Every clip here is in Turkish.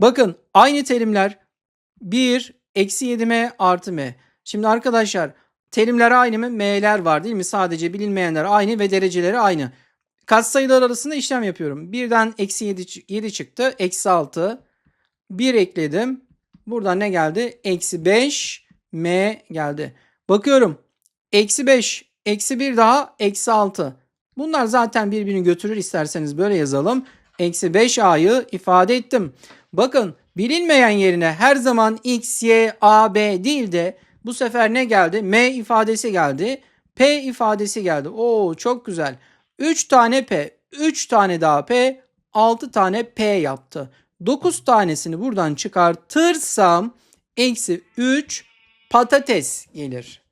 Bakın aynı terimler 1 eksi 7m artı m. Şimdi arkadaşlar terimler aynı mı? M'ler var değil mi? Sadece bilinmeyenler aynı ve dereceleri aynı. Katsayılar arasında işlem yapıyorum. Birden eksi 7, 7 çıktı. Eksi 6. 1 ekledim. Buradan ne geldi? Eksi 5 m geldi. Bakıyorum. Eksi 5. Eksi 1 daha. Eksi 6. Bunlar zaten birbirini götürür isterseniz böyle yazalım. Eksi 5a'yı ifade ettim. Bakın bilinmeyen yerine her zaman x, y, a, b değil de bu sefer ne geldi? M ifadesi geldi. P ifadesi geldi. Oo çok güzel. 3 tane P, 3 tane daha P, 6 tane P yaptı. 9 tanesini buradan çıkartırsam eksi 3 patates gelir.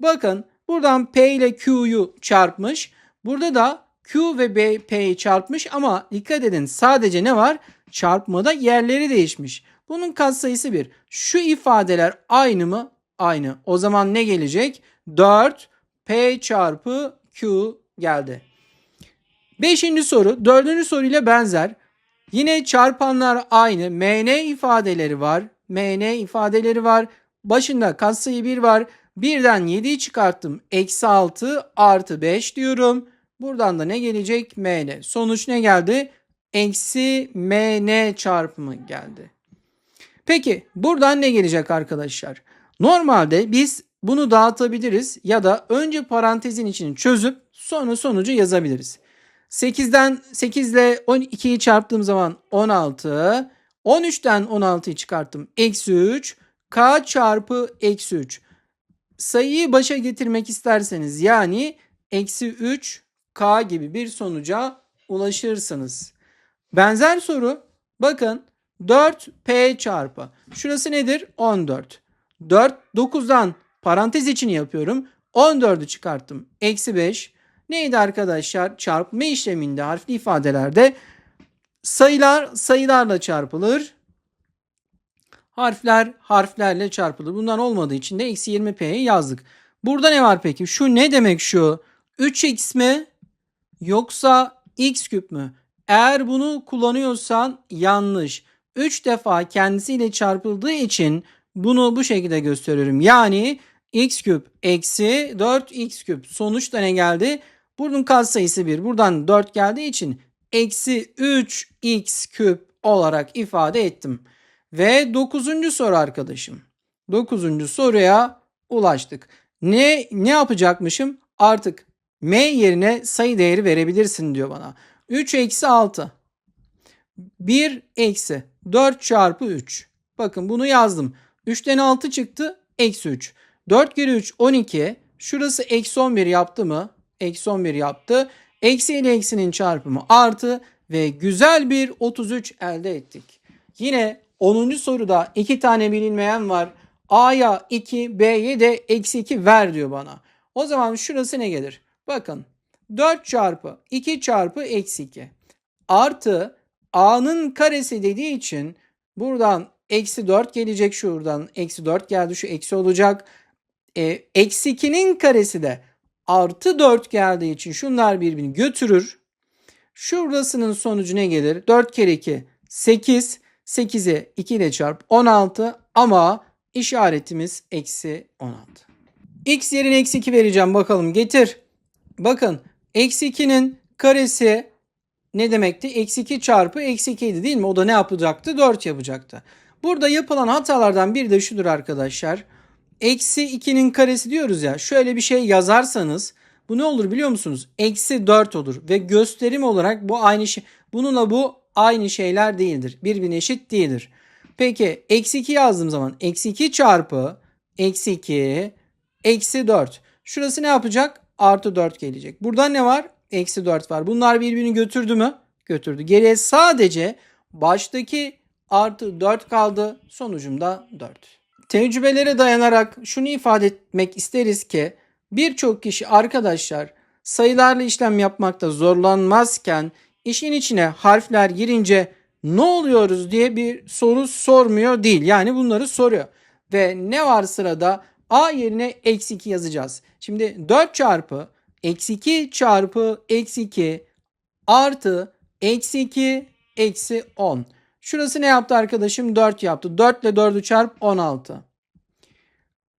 Bakın buradan P ile Q'yu çarpmış. Burada da Q ve P'yi çarpmış ama dikkat edin sadece ne var? Çarpmada yerleri değişmiş. Bunun katsayısı 1. Şu ifadeler aynı mı? Aynı. O zaman ne gelecek? 4 P çarpı Q geldi. Beşinci soru dördüncü soruyla benzer. Yine çarpanlar aynı. MN ifadeleri var. MN ifadeleri var. Başında katsayı 1 var. Birden 7'yi çıkarttım. Eksi 6 artı 5 diyorum. Buradan da ne gelecek? MN. Sonuç ne geldi? Eksi MN çarpımı geldi. Peki buradan ne gelecek arkadaşlar? Normalde biz bunu dağıtabiliriz ya da önce parantezin içini çözüp sonra sonucu yazabiliriz. 8'den 8 ile 12'yi çarptığım zaman 16. 13'ten 16'yı çıkarttım. Eksi 3. K çarpı eksi 3. Sayıyı başa getirmek isterseniz yani eksi 3 K gibi bir sonuca ulaşırsınız. Benzer soru bakın 4 P çarpı. Şurası nedir? 14. 4 9'dan parantez içini yapıyorum. 14'ü çıkarttım. Eksi 5. Neydi arkadaşlar? Çarpma işleminde harfli ifadelerde sayılar sayılarla çarpılır. Harfler harflerle çarpılır. Bundan olmadığı için de eksi 20p'yi yazdık. Burada ne var peki? Şu ne demek şu? 3x mi? Yoksa x küp mü? Eğer bunu kullanıyorsan yanlış. 3 defa kendisiyle çarpıldığı için bunu bu şekilde gösteriyorum. Yani x küp eksi 4x küp. Sonuçta ne geldi? Bunun katsayısı 1. Buradan 4 geldiği için eksi 3x küp olarak ifade ettim. Ve 9. soru arkadaşım. 9. soruya ulaştık. Ne ne yapacakmışım? Artık m yerine sayı değeri verebilirsin diyor bana. 3 eksi 6. 1 eksi 4 çarpı 3. Bakın bunu yazdım. 3'ten 6 çıktı. Eksi 3. 4 kere 3 12. Şurası eksi 11 yaptı mı? Eksi 11 yaptı. Eksi ile eksinin çarpımı artı ve güzel bir 33 elde ettik. Yine 10. soruda 2 tane bilinmeyen var. A'ya 2, B'ye de eksi 2 ver diyor bana. O zaman şurası ne gelir? Bakın 4 çarpı 2 çarpı eksi 2 artı A'nın karesi dediği için buradan eksi 4 gelecek şuradan eksi 4 geldi şu eksi olacak. E, eksi 2'nin karesi de artı 4 geldiği için şunlar birbirini götürür. Şurasının sonucu ne gelir? 4 kere 2 8. 8'i 2 ile çarp 16 ama işaretimiz eksi 16. X yerine eksi 2 vereceğim bakalım getir. Bakın eksi 2'nin karesi ne demekti? Eksi 2 çarpı eksi 2 idi değil mi? O da ne yapacaktı? 4 yapacaktı. Burada yapılan hatalardan biri de şudur arkadaşlar. Eksi 2'nin karesi diyoruz ya. Şöyle bir şey yazarsanız bu ne olur biliyor musunuz? Eksi 4 olur. Ve gösterim olarak bu aynı şey. Bununla bu aynı şeyler değildir. Birbirine eşit değildir. Peki eksi 2 yazdığım zaman eksi 2 çarpı eksi 2 eksi 4. Şurası ne yapacak? Artı 4 gelecek. Burada ne var? Eksi 4 var. Bunlar birbirini götürdü mü? Götürdü. Geriye sadece baştaki artı 4 kaldı. Sonucumda 4. Tecrübelere dayanarak şunu ifade etmek isteriz ki birçok kişi arkadaşlar sayılarla işlem yapmakta zorlanmazken işin içine harfler girince ne oluyoruz diye bir soru sormuyor değil. Yani bunları soruyor. Ve ne var sırada? A yerine eksi 2 yazacağız. Şimdi 4 çarpı eksi 2 çarpı eksi 2 artı eksi 2 eksi 10. Şurası ne yaptı arkadaşım? 4 yaptı. 4 ile 4'ü çarp 16.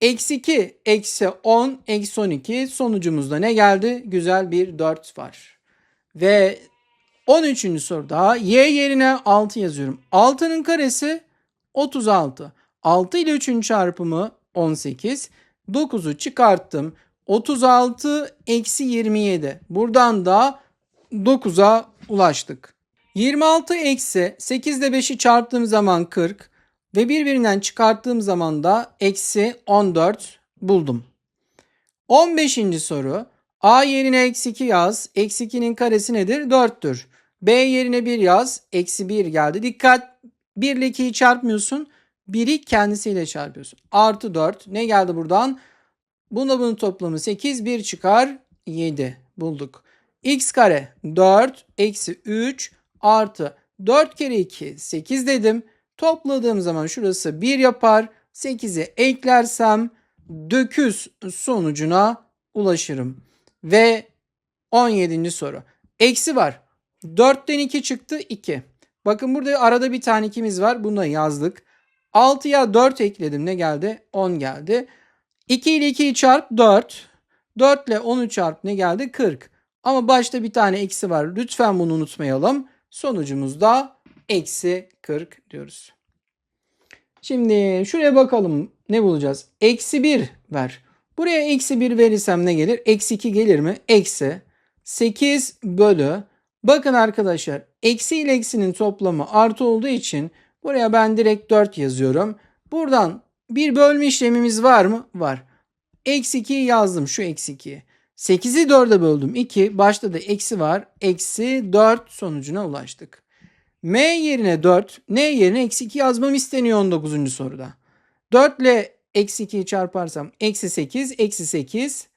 Eksi 2, eksi 10, eksi 12. Sonucumuzda ne geldi? Güzel bir 4 var. Ve 13. soruda y yerine 6 yazıyorum. 6'nın karesi 36. 6 ile 3'ün çarpımı 18. 9'u çıkarttım. 36 eksi 27. Buradan da 9'a ulaştık. 26 eksi 8 ile 5'i çarptığım zaman 40 ve birbirinden çıkarttığım zaman da eksi 14 buldum. 15. soru. A yerine eksi 2 yaz. Eksi 2'nin karesi nedir? 4'tür. B yerine 1 yaz. Eksi 1 geldi. Dikkat 1 ile 2'yi çarpmıyorsun. 1'i kendisiyle çarpıyorsun. Artı 4. Ne geldi buradan? Bunda bunun toplamı 8. 1 çıkar 7 bulduk. x kare 4 eksi 3 artı 4 kere 2 8 dedim. Topladığım zaman şurası 1 yapar. 8'i eklersem 9 sonucuna ulaşırım. Ve 17. soru. Eksi var. 4'ten 2 çıktı 2. Bakın burada arada bir tane 2'miz var. Bunu da yazdık. 6'ya 4 ekledim. Ne geldi? 10 geldi. 2 ile 2'yi çarp 4. 4 ile 10'u çarp ne geldi? 40. Ama başta bir tane eksi var. Lütfen bunu unutmayalım. Sonucumuz da eksi 40 diyoruz. Şimdi şuraya bakalım ne bulacağız? Eksi 1 ver. Buraya eksi 1 verirsem ne gelir? Eksi 2 gelir mi? Eksi 8 bölü. Bakın arkadaşlar eksi ile eksinin toplamı artı olduğu için buraya ben direkt 4 yazıyorum. Buradan bir bölme işlemimiz var mı? Var. Eksi 2'yi yazdım şu eksi 2'yi. 8'i 4'e böldüm 2. Başta da eksi var. Eksi 4 sonucuna ulaştık. M yerine 4, N yerine eksi 2 yazmam isteniyor 19. soruda. 4 ile eksi 2'yi çarparsam eksi 8, eksi 8.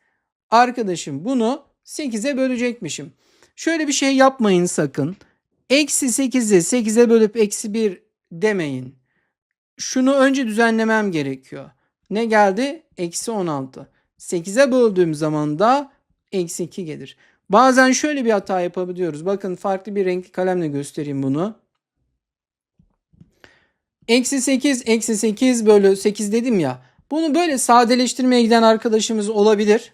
Arkadaşım bunu 8'e bölecekmişim. Şöyle bir şey yapmayın sakın. Eksi 8'i 8'e bölüp eksi 1 demeyin. Şunu önce düzenlemem gerekiyor. Ne geldi? Eksi 16. 8'e böldüğüm zaman da eksi 2 gelir. Bazen şöyle bir hata yapabiliyoruz. Bakın farklı bir renkli kalemle göstereyim bunu. Eksi 8, eksi 8 bölü 8 dedim ya. Bunu böyle sadeleştirmeye giden arkadaşımız olabilir.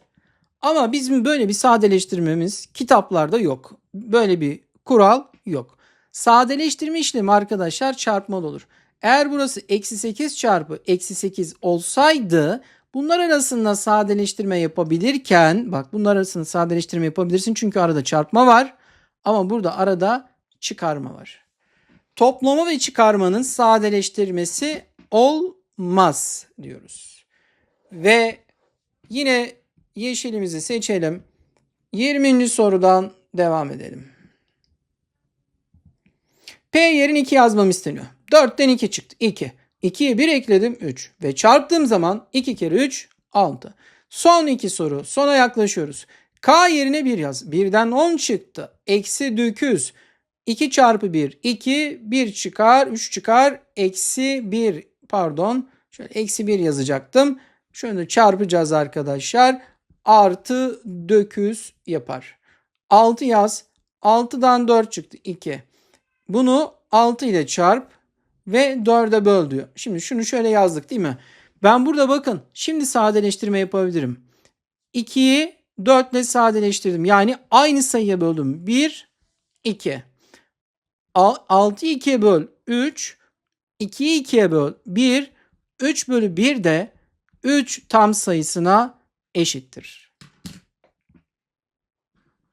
Ama bizim böyle bir sadeleştirmemiz kitaplarda yok. Böyle bir kural yok. Sadeleştirme işlemi arkadaşlar çarpmalı olur. Eğer burası eksi 8 çarpı eksi 8 olsaydı bunlar arasında sadeleştirme yapabilirken bak bunlar arasında sadeleştirme yapabilirsin çünkü arada çarpma var ama burada arada çıkarma var. Toplama ve çıkarmanın sadeleştirmesi olmaz diyoruz. Ve yine yeşilimizi seçelim. 20. sorudan devam edelim. P yerine 2 yazmam isteniyor. 4'ten 2 çıktı. 2. 2'ye 1 ekledim 3. Ve çarptığım zaman 2 kere 3 6. Son iki soru. Sona yaklaşıyoruz. K yerine 1 yaz. 1'den 10 çıktı. Eksi 9. 2 çarpı 1 2. 1 çıkar 3 çıkar. Eksi 1 pardon. Şöyle eksi 1 yazacaktım. Şöyle çarpacağız arkadaşlar. Artı 9 yapar. 6 yaz. 6'dan 4 çıktı 2. Bunu 6 ile çarp ve 4'e böl diyor. Şimdi şunu şöyle yazdık değil mi? Ben burada bakın şimdi sadeleştirme yapabilirim. 2'yi 4 ile sadeleştirdim. Yani aynı sayıya böldüm. 1, 2. 6'yı 2'ye böl 3. 2'yi 2'ye böl 1. 3 bölü 1 de 3 tam sayısına eşittir.